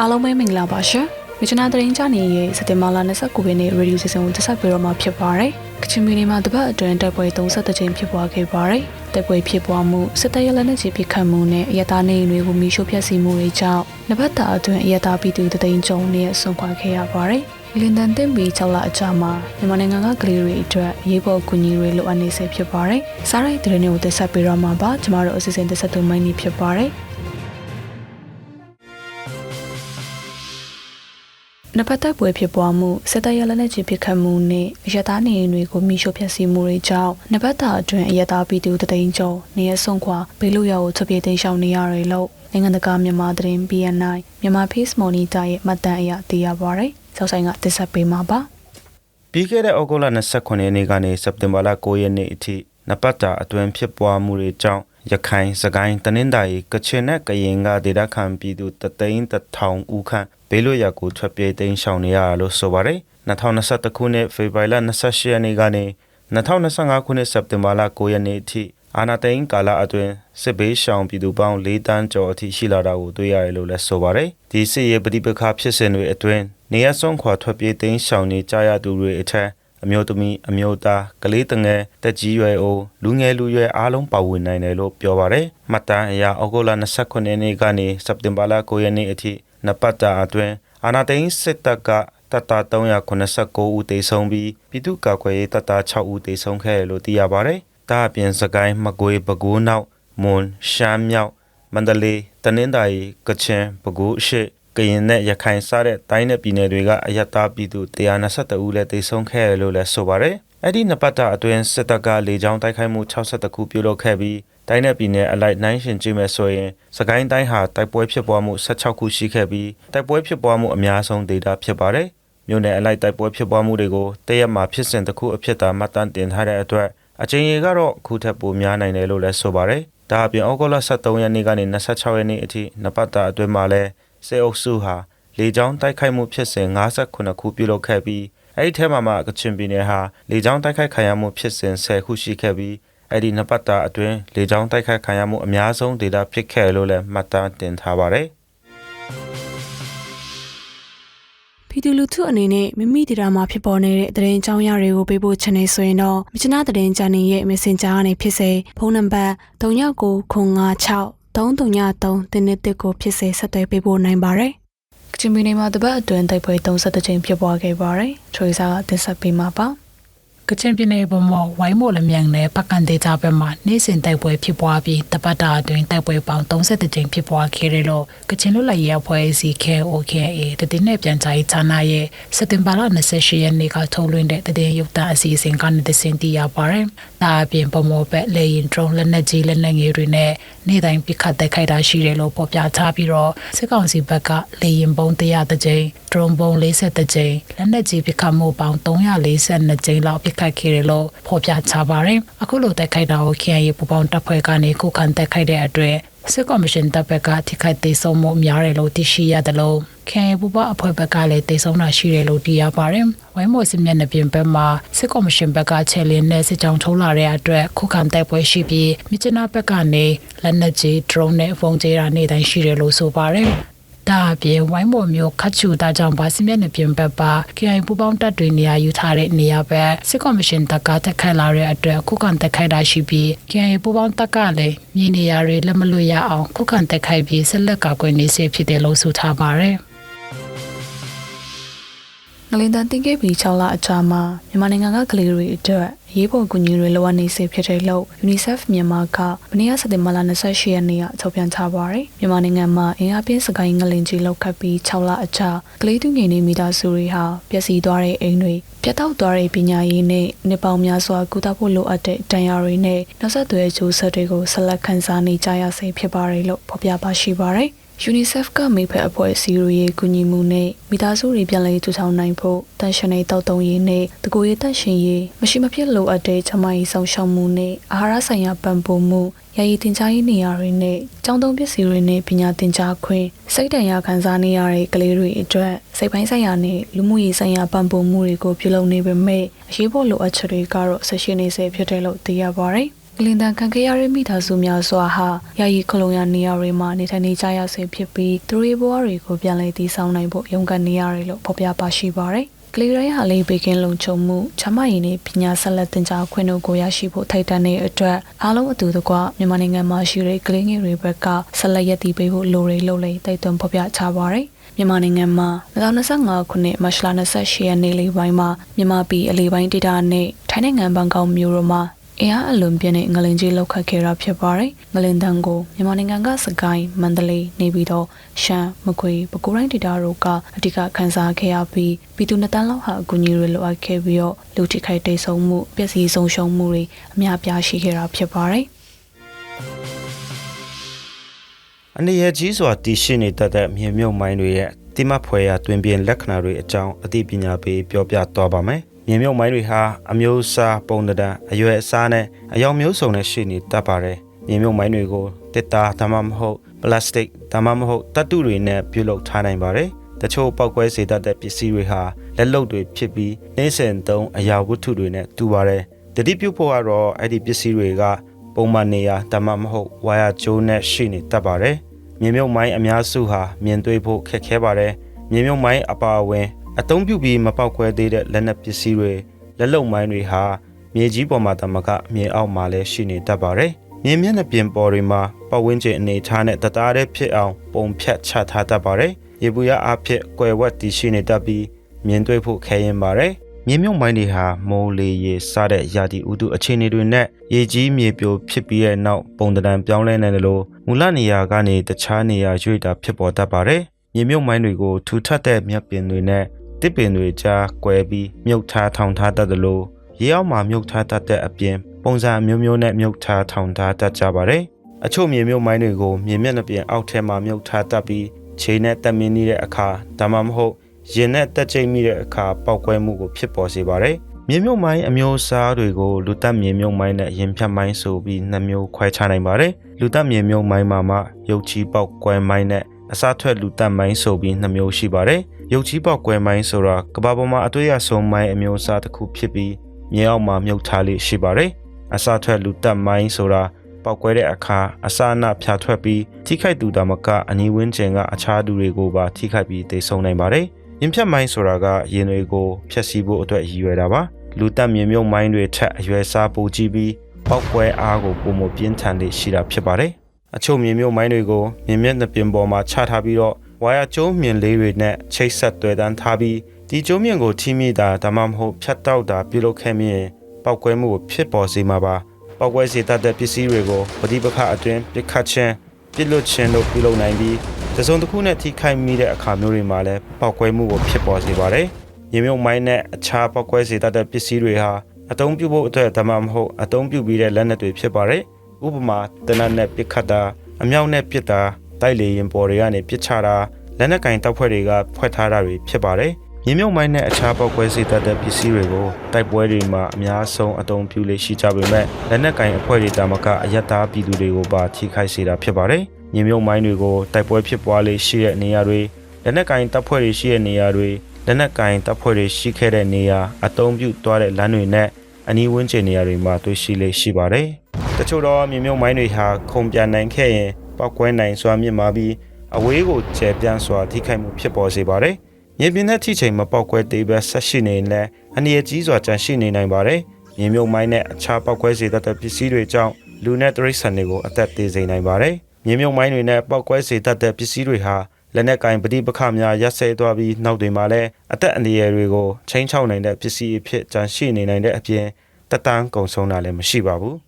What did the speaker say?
အားလုံးပဲမင်္ဂလာပါရှင်။မြချနာသတင်းချနေရဲ့စက်တင်ဘာလ29ရက်နေ့ရေဒီယိုစီစဉ်ကိုတက်ဆက်ပေးတော့မှာဖြစ်ပါတယ်။ကချင်ပြည်နယ်မှာတပတ်အတွင်းတိုက်ပွဲ30ကြိမ်ဖြစ်ပွားခဲ့ပါတယ်။တိုက်ပွဲဖြစ်ပွားမှုစစ်တပ်ရလက်နက်ကြီးပစ်ခတ်မှုနဲ့အရတားနေအိမ်တွေကိုမိရှို့ဖျက်ဆီးမှုတွေကြောင့်နှစ်ပတ်တာအတွင်းအရတားပြည်သူတသိန်းကျုံနဲ့ဆုံးခွာခဲ့ရပါတယ်။လင်ဒန်တင်ဘီ6လအကြာမှာမြန်မာနိုင်ငံကကလေးတွေအတွက်ရေးပေါ်ကူညီတွေလိုအပ်နေစေဖြစ်ပါတယ်။စားရိုက်သတင်းတွေကိုတက်ဆက်ပေးတော့မှာပါ။ကျမတို့အစီအစဉ်တက်ဆက်သူမိုင်းနေဖြစ်ပါတယ်။ နပတက်ပွဲဖြစ်ပွားမှုစစ်တပ်ရလက်နက်ကြီးပစ်ခတ်မှုနဲ့အရတားနေအိမ်တွေကိုမိရှို့ဖျက်ဆီးမှုတွေကြောင့်နပတ်တာအတွင်းအရတားပြည်သူတသိန်းကျော်နေရဆုံးခွာဘေးလွတ်ရာကိုထွက်ပြေးတိမ်းရှောင်နေရတယ်လို့နိုင်ငံတကာမြန်မာသတင်း BNI မြန်မာ Face Monitor ရဲ့မှတ်တမ်းအရသိရပါဗျ။ဆောက်ဆိုင်ကတင်ဆက်ပေးမှာပါ။ပြီးခဲ့တဲ့ဩဂုတ်လ29ရက်နေ့ကနေစက်တင်ဘာလ9ရက်နေ့အထိနပတ်တာအတွင်းဖြစ်ပွားမှုတွေကြောင့် ရခိုင်စကိုင်းတနင်္သာရီကချင်နဲ့ကရင်ကဒေသခံပြည်သူတသိန်းတစ်ထောင်ဦးခန့်ဘေးလွတ်ရာကိုထွက်ပြေးတိမ်းရှောင်နေရတာလို့ဆိုပါတယ်2021ခုနှစ်ဖေဖော်ဝါရီလ28ရက်နေ့ကနေ2025ခုနှစ်စက်တင်ဘာလ9ရက်နေ့အထိအာနာသိန်းကာလအတွင်းစစ်ဘေးရှောင်ပြည်သူပေါင်း၄တန်းကျော်အထိရှိလာတာကိုတွေ့ရတယ်လို့လည်းဆိုပါတယ်ဒီစစ်ရေးပဋိပက္ခဖြစ်စဉ်တွေအတွင်းနေရဆုံးခွာထွက်ပြေးတိမ်းရှောင်နေကြရသူတွေအထက် အမျိုးသမီးအမျိုးသားကလေးတငယ်တက်ကြီးရွယ်အိုလူငယ်လူရွယ်အားလုံးပါဝင်နိုင်တယ်လို့ပြောပါတယ်။မှတ်တမ်းအရဩဂုတ်လ29ရက်နေ့ကနေစက်တင်ဘာလ9ရက်နေ့အထိနပတ်တာအတွင်းအာနာသိန်းစစ်တပ်ကတပ်သား389ဦးသေဆုံးပြီးပြည်သူ့ကာကွယ်ရေးတပ်သား6ဦးသေဆုံးခဲ့တယ်လို့သိရပါတယ်။ဒါအပြင်စကိုင်းမကွေးပဲခူးနောက်မွန်ရှမ်းမြောက်မန္တလေးတနင်္သာရီကချင်ပဲခူးအရှိ ကရင်နဲ့ရခိုင်စတဲ့တိုင်းနယ်ပြည်နယ်တွေကအယက်သားပြည်သူ122ဦးလည်းသေဆုံးခဲ့တယ်လို့လည်းဆိုပါတယ်။အဲ့ဒီနှစ်ပတ်တာအတွင်းစစ်တပ်ကလေကြောင်းတိုက်ခိုက်မှု62ခုပြုလုပ်ခဲ့ပြီးတိုင်းနယ်ပြည်နယ်အလိုက်နိုင်ရှင်ကြည့်မယ်ဆိုရင်စကိုင်းတိုင်းဟာတိုက်ပွဲဖြစ်ပွားမှု16ခုရှိခဲ့ပြီးတိုက်ပွဲဖြစ်ပွားမှုအများဆုံးဒေသဖြစ်ပါတယ်။မြို့နယ်အလိုက်တိုက်ပွဲဖြစ်ပွားမှုတွေကိုတရက်မှာဖြစ်စဉ်တစ်ခုအဖြစ်သာမှတ်တမ်းတင်ထားတဲ့အတွက်အချိန်ကြီးကတော့အခုထက်ပိုများနိုင်တယ်လို့လည်းဆိုပါတယ်။ဒါအပြင်ဩဂုတ်လ23ရက်နေ့ကနေ26ရက်နေ့အထိနှစ်ပတ်တာအတွင်းမှာလည်း စေအုပ်စုဟာလေကြောင်းတိုက်ခိုက်မှုဖြစ်စဉ်58ခုပြုလုပ်ခဲ့ပြီးအဲ့ဒီထဲမှာမှကချင်ပြည်နယ်ဟာလေကြောင်းတိုက်ခိုက်ခံရမှုဖြစ်စဉ်10ခုရှိခဲ့ပြီးအဲ့ဒီနှစ်ပတ်တာအတွင်းလေကြောင်းတိုက်ခိုက်ခံရမှုအများဆုံးဒေတာဖြစ်ခဲ့လို့လည်းမှတ်တမ်းတင်ထားပါတယ်ပြည်သူလူထုအနေနဲ့မိမိဒေတာမှာဖြစ်ပေါ်နေတဲ့သတင်းကြောင်းရတွေကိုပေးပို့ချင်နေဆိုရင်တော့မြချနာသတင်းချန်နယ်ရဲ့ Messenger ကနေဖြစ်စေဖုန်းနံပါတ်3996 333တင်းတစ်ကိုဖြစ်စေဆက်သွယ်ပေးပို့နိုင်ပါတယ်။ကချင်ပြည်နယ်မှာတပတ်အတွင်းတိုက်ပွဲ30ကြိမ်ဖြစ်ပွားခဲ့ပါတယ်။ထွေစာကတင်ဆက်ပေးမှာပါ။ ကချင်ပြည်နယ်ပေါ်မှာဝိုင်းမော်လမြန်နဲ့ပတ်ကန်ဒေတာဘက်မှာနေ့စဉ်တိုက်ပွဲဖြစ်ပွားပြီးတပတ်တာအတွင်းတိုက်ပွဲပေါင်း30ကြိမ်ဖြစ်ပွားခဲ့တယ်လို့ကချင်လူလိုက်ရအဖွဲ့အစည်း KOKA တည်တဲ့ပြန်ကြားရေးဌာနရဲ့စက်တင်ဘာလ28ရက်နေ့ကထုတ်လွှင့်တဲ့တည်ရုပ်သံအစီအစဉ်ကနေတစင်တီးရပါတယ်။ဒါအပြင်ပေါ်မော်ဘက်လေရင် drone လက်နက်ကြီးလက်နက်ငယ်တွေနဲ့နေ့တိုင်းပစ်ခတ်တိုက်ခိုက်တာရှိတယ်လို့ဖော်ပြထားပြီးတော့စစ်ကောင်စီဘက်ကလေရင်ပုံ100ကြိမ် drone ပုံ40ကြိမ်လက်နက်ကြီးပစ်ခတ်မှုပေါင်း342ကြိမ်လောက်ပစ်ခတ်ခဲ့တယ်လို့ဖော်ပြထားပါတယ်။အခုလိုတိုက်ခိုက်တာကို KIA ပူပေါင်းတပ်ဖွဲ့ကနေခုခံတိုက်ခိုက်တဲ့အတွက်စစ်ကော်မရှင်တပ်ဘက်ကထိခိုက်သေးဆုံးမှုများတယ်လို့သိရှိရတယ်လို့ KIA ပူပေါင်းအဖွဲ့ဘက်ကလည်းသေဆုံးတာရှိတယ်လို့သိရပါတယ်။ဝိုင်းမော်စစ်မျက်နှာပြင်ဘက်မှာစစ်ကော်မရှင်ဘက်ကချဲလင်းနဲ့စစ်ကြောင်းထိုးလာတဲ့အတွက်ခုခံတိုက်ပွဲရှိပြီးမြစ်ချနာဘက်ကနေလက်နက်ကြီး drone နဲ့ဖုံးကျဲတာနေတိုင်းရှိတယ်လို့ဆိုပါတယ်။ ဒါအပြင်ဝိုင်းမော်မျိုးခတ်ချူတာကြောင့်ဗာစီမျက်နှာပြင်ဘက်ပါ KI ပူပေါင်းတပ်တွေနေရာယူထားတဲ့နေရာဘက်စစ်ကော်မရှင်တပ်ကတက်ခိုက်လာတဲ့အတွက်ခုခံတက်ခိုက်တာရှိပြီး KI ပူပေါင်းတပ်ကလည်းမြေနေရာတွေလက်မလွတ်ရအောင်ခုခံတက်ခိုက်ပြီးဆက်လက်ကာကွယ်နေစေဖြစ်တယ်လို့ဆိုထားပါတယ်ငလင်တန်တင်ခဲ့ပြီး6လအကြာမှာမြန်မာနိုင်ငံကကလေးတွေအတွက် ရေးပေါ်ကူညီတွေလိုအပ်နေစေဖြစ်တဲ့လို့ UNICEF မြန်မာကမနေ့ကစက်တင်ဘာလ28ရက်နေ့ကထုတ်ပြန်ထားပါတယ်။မြန်မာနိုင်ငံမှာအင်အားပြင်းစကိုင်းငလင်ကြီးလောက်ခတ်ပြီး6လအကြာကလေးသူငယ်နေမိသားစုတွေဟာပျက်စီးသွားတဲ့အိမ်တွေပြတ်တောက်သွားတဲ့ပညာရေးနဲ့နှစ်ပေါင်းများစွာကုသဖို့လိုအပ်တဲ့တန်ရာတွေနဲ့နောက်ဆက်တွဲအကျိုးဆက်တွေကိုဆက်လက်ခံစားနေကြရဆဲဖြစ်ပါတယ်လို့ဖော်ပြပါရှိပါတယ်။ UNICEF ကမိဖက်အဖွဲ့အစည်းတွေကူညီမှုနဲ့မိသားစုတွေပြန်လည်ထူထောင်နိုင်ဖို့တန်ရှင်ရေးတောက်တုံရေးနဲ့တကူရေးတန်ရှင်ရေးမရှိမဖြစ်လိုအပ်တဲ့ချမရေးဆောင်ရှောက်မှုနဲ့အာဟာရဆိုင်ရာပံ့ပိုးမှုရည်ရည်တင်ကြားရေးနေရာတွေနဲ့ကျောင်းသုံးပစ္စည်းတွေနဲ့ပညာသင်ကြားခွင့်စိတ်တန်ရာခံစားနေရတဲ့ကလေးတွေအတွက်စိတ်ပိုင်းဆိုင်ရာနဲ့လူမှုရေးဆိုင်ရာပံ့ပိုးမှုတွေကိုပြုလုပ်နေပေမဲ့အရေးပေါ်လိုအပ်ချက်တွေကတော့ဆက်ရှိနေစေဖြစ်တယ်လို့သိရပါတယ်။ ကလင်တန်ခံခဲ့ရတဲ့မိသားစုများစွာဟာယာယီခလုံရနေရာတွေမှာနေထိုင်နေကြရဆဲဖြစ်ပြီးသူတို့ရဲ့ဘဝတွေကိုပြန်လည်တည်ဆောက်နိုင်ဖို့ရုန်းကန်နေရတယ်လို့ဖော်ပြပါရှိပါတယ်။ကလေးတိုင်းဟာလေးဘေကင်းလုံခြုံမှုချမရင်နဲ့ပညာဆက်လက်သင်ကြားခွင့်တို့ကိုရရှိဖို့ထိုက်တန်တဲ့အတွက်အားလုံးအတူတကွမြန်မာနိုင်ငံမှာရှိတဲ့ကလေးငယ်တွေဘက်ကဆက်လက်ရည်တည်ပေးဖို့လိုတွေလို့လည်းတိုက်တွန်းဖော်ပြချပါရယ်။မြန်မာနိုင်ငံမှာ2025ခုနှစ်မတ်လ28ရက်နေ့လေးပိုင်းမှာမြန်မာပြည်အလေးပိုင်းဒေသနဲ့ထိုင်းနိုင်ငံဘန်ကောက်မြို့တို့မှာ အင်အားအလွန်ပြင်းတဲ့ငလင်ကြီးလောက်ခတ်ခဲ့တာဖြစ်ပါတယ်။ငလင်တန်းကိုမြန်မာနိုင်ငံကစကိုင်းမန္တလေးနေပြီးတော့ရှမ်းမကွေးပဲခူးတိုင်းဒေသတို့ကအဓိကခန်းစားခဲ့ရပြီးပြည်သူနှစ်တန်းလောက်ဟာအကူအညီတွေလိုအပ်ခဲ့ပြီးတော့လူထိခိုက်တိတ်ဆုံးမှုပျက်စီးဆုံးရှုံးမှုတွေအများပြားရှိခဲ့တာဖြစ်ပါတယ်။အနေရကြီးစွာတည်ရှိနေတတ်တဲ့မြေမြုပ်မိုင်းတွေရဲ့တိမဖွယ်ရာတွင်ပြင်လက္ခဏာတွေအကြောင်းအသိပညာပေးပြောပြသွားပါမယ်။ မြေမြုပ်မိုင်းတွေဟာအမျိုးအစားပုံသဏ္ဍာန်အရွယ်အစားနဲ့အယောင်မျိုးစုံနဲ့ရှိနေတတ်ပါတယ်။မြေမြုပ်မိုင်းတွေကိုတစ်တာဒါမှမဟုတ်ပလတ်စတစ်ဒါမှမဟုတ်တတ်တုတွေနဲ့ပြုလုပ်ထားနိုင်ပါတယ်။တချို့ပောက်ကွဲစေတတ်တဲ့ပစ္စည်းတွေဟာလက်လုပ်တွေဖြစ်ပြီးနှင်းစင်သုံးအရာဝတ္ထုတွေနဲ့တူပါတယ်။တတိပြုဖို့ကတော့အဲ့ဒီပစ္စည်းတွေကပုံမှန်နေရာဒါမှမဟုတ်ဝါယာကြိုးနဲ့ရှိနေတတ်ပါတယ်။မြေမြုပ်မိုင်းအများစုဟာမြင်တွေ့ဖို့ခက်ခဲပါတယ်။မြေမြုပ်မိုင်းအပါအဝင် အသုံးပြုပြီးမပေါက်ကွဲသေးတဲ့လက်နက်ပစ္စည်းတွေလက်လုံမိုင်းတွေဟာမြေကြီးပေါ်မှာတမကမြေအောက်မှာလည်းရှိနေတတ်ပါတယ်။မြေမျက်နှာပြင်ပေါ်တွေမှာပတ်ဝန်းကျင်အနေထားနဲ့တသားတည်းဖြစ်အောင်ပုံဖြတ်ချထားတတ်ပါတယ်။ရေပူရအဖြစ်ကွယ်ဝတ်တည်ရှိနေတတ်ပြီးမြင်တွေ့ဖို့ခဲရင်ပါတယ်။မြေမြုပ်မိုင်းတွေဟာမိုးလေရေစတဲ့ရာသီဥတုအခြေအနေတွေနဲ့ရေကြီးမြေပြိုဖြစ်ပြီးတဲ့နောက်ပုံတံတန်ပြောင်းလဲနေတယ်လို့မူလနေရာကနေတခြားနေရာရွေ့တာဖြစ်ပေါ်တတ်ပါတယ်။မြေမြုပ်မိုင်းတွေကိုထူထပ်တဲ့မြက်ပင်တွေနဲ့ တစ်ပင်တွေကြားကွဲပြီးမြုပ်ထားထောင်ထားတတ်တယ်လို့ရေအောက်မှာမြုပ်ထားတတ်တဲ့အပြင်ပုံစံအမျိုးမျိုးနဲ့မြုပ်ထားထောင်ထားတတ်ကြပါတယ်။အချို့မြေမြုပ်မိုင်းတွေကိုမြေမျက်နှာပြင်အောက်ထဲမှာမြုပ်ထားတတ်ပြီးခြေနဲ့တက်မင်းနေတဲ့အခါဒါမှမဟုတ်ရင်နဲ့တက်ကျိတ်မိတဲ့အခါပောက်ကွဲမှုကိုဖြစ်ပေါ်စေပါတယ်။မြေမြုပ်မိုင်းအမျိုးအစားတွေကိုလူတက်မြေမြုပ်မိုင်းနဲ့ရင်ဖြတ်မိုင်းဆိုပြီးနှစ်မျိုးခွဲခြားနိုင်ပါတယ်။လူတက်မြေမြုပ်မိုင်းမှာမှရုပ်ချီပောက်ကွဲမိုင်းနဲ့အစားထွက်လူတက်မိုင်းဆိုပြီးနှစ်မျိုးရှိပါတယ်။ ရုပ်ချီပောက်ကွဲမိုင်းဆိုတာကမ္ဘာပေါ်မှာအတွေ့အဆုံမိုင်းအမျိုးအစားတစ်ခုဖြစ်ပြီးမြေအောက်မှာမြုပ်ထားလေးရှိပါတယ်။အစားထွက်လူတက်မိုင်းဆိုတာပောက်ကွဲတဲ့အခါအစာအနဖြာထွက်ပြီးထိခိုက်သူတာမကအနီးဝန်းကျင်ကအခြားသူတွေကိုပါထိခိုက်ပြီးသေဆုံးနိုင်ပါတယ်။ရင်ဖြတ်မိုင်းဆိုတာကရင်တွေကိုဖျက်ဆီးဖို့အတွက်ရည်ရွယ်တာပါ။လူတက်မြေမြုပ်မိုင်းတွေထက်အရွယ်စားပိုကြီးပြီးပောက်ကွဲအားကိုပုံမပြင်းထန်လေးရှိတာဖြစ်ပါတယ်။အချို့မြေမြုပ်မိုင်းတွေကိုမြင်မျက်နှာပြင်ပေါ်မှာချထားပြီးတော့ ဝါယာကျုံးမြင်လေးတွေနဲ့ချိတ်ဆက်တွေ့တန်းထားပြီးဒီကျုံးမြင့်ကိုထိမိတာဒါမှမဟုတ်ဖြတ်တောက်တာပြုလုပ်ခဲ့မြင်ပောက်ကွဲမှုကိုဖြစ်ပေါ်စေမှာပါပောက်ကွဲစေတတ်တဲ့ပစ္စည်းတွေကိုပဋိပက္ခအတွင်းပြစ်ခတ်ခြင်းပြစ်လွတ်ခြင်းတို့ပြုလုပ်နိုင်ပြီးတစုံတစ်ခုနဲ့ထိခိုက်မိတဲ့အခါမျိုးတွေမှာလည်းပောက်ကွဲမှုကိုဖြစ်ပေါ်စေပါတယ်။ရေမြုပ်မိုင်းနဲ့အခြားပောက်ကွဲစေတတ်တဲ့ပစ္စည်းတွေဟာအသုံးပြုဖို့အတွက်ဒါမှမဟုတ်အသုံးပြုပြီးတဲ့လက်နက်တွေဖြစ်ပါတယ်။ဥပမာတနတ်နဲ့ပစ်ခတ်တာအမြောက်နဲ့ပစ်တာ တိုက်လေရင်ပေါ်တွေကနေပစ်ချတာလက်နက်ကင်တောက်ဖွဲ့တွေကဖွဲ့ထားတာတွေဖြစ်ပါတယ်။မြေမြုပ်မိုင်းနဲ့အခြားပောက်ကွဲစေတတ်တဲ့ပစ္စည်းတွေကိုတိုက်ပွဲတွေမှာအများဆုံးအသုံးပြုလေ့ရှိကြပေမဲ့လက်နက်ကင်အဖွဲ့တွေတာမကအယက်သားပြည်သူတွေကိုပါထိခိုက်စေတာဖြစ်ပါတယ်။မြေမြုပ်မိုင်းတွေကိုတိုက်ပွဲဖြစ်ပွားလေ့ရှိတဲ့နေရာတွေလက်နက်ကင်တပ်ဖွဲ့တွေရှိတဲ့နေရာတွေလက်နက်ကင်တပ်ဖွဲ့တွေရှိခဲ့တဲ့နေရာအသုံးပြုသွားတဲ့လမ်းတွေနဲ့အနီးဝန်းကျင်နေရာတွေမှာတွေ့ရှိလေ့ရှိပါတယ်။တချို့တော့မြေမြုပ်မိုင်းတွေဟာခုံပြန်နိုင်ခဲ့ရင် ပောက်ကွဲနိုင်စွာမြင့်မာပြီးအဝေးကိုကျယ်ပြန့်စွာထိခိုက်မှုဖြစ်ပေါ်စေပါတယ်။မြေပြင်တဲ့ထိချိန်မပောက်ကွဲသေးပဲဆက်ရှိနေရင်လည်းအနည်းကြီးစွာကြန့်ရှိနေနိုင်ပါတယ်။မြေမြုပ်မိုင်းနဲ့အခြားပောက်ကွဲစေတတ်တဲ့ပစ္စည်းတွေကြောင့်လူနဲ့တရိတ်ဆန်တွေကိုအသက်သေးစေနိုင်ပါတယ်။မြေမြုပ်မိုင်းတွေနဲ့ပောက်ကွဲစေတတ်တဲ့ပစ္စည်းတွေဟာလက်နက်ကင်ပဋိပက္ခများရပ်ဆဲသွားပြီးနောက်တွေမှာလည်းအသက်အန္တရာယ်တွေကိုချိန်ချောက်နိုင်တဲ့ပစ္စည်းအဖြစ်ကြန့်ရှိနေနိုင်တဲ့အပြင်တက်တန်းကုံဆုံးတာလည်းမရှိပါဘူး။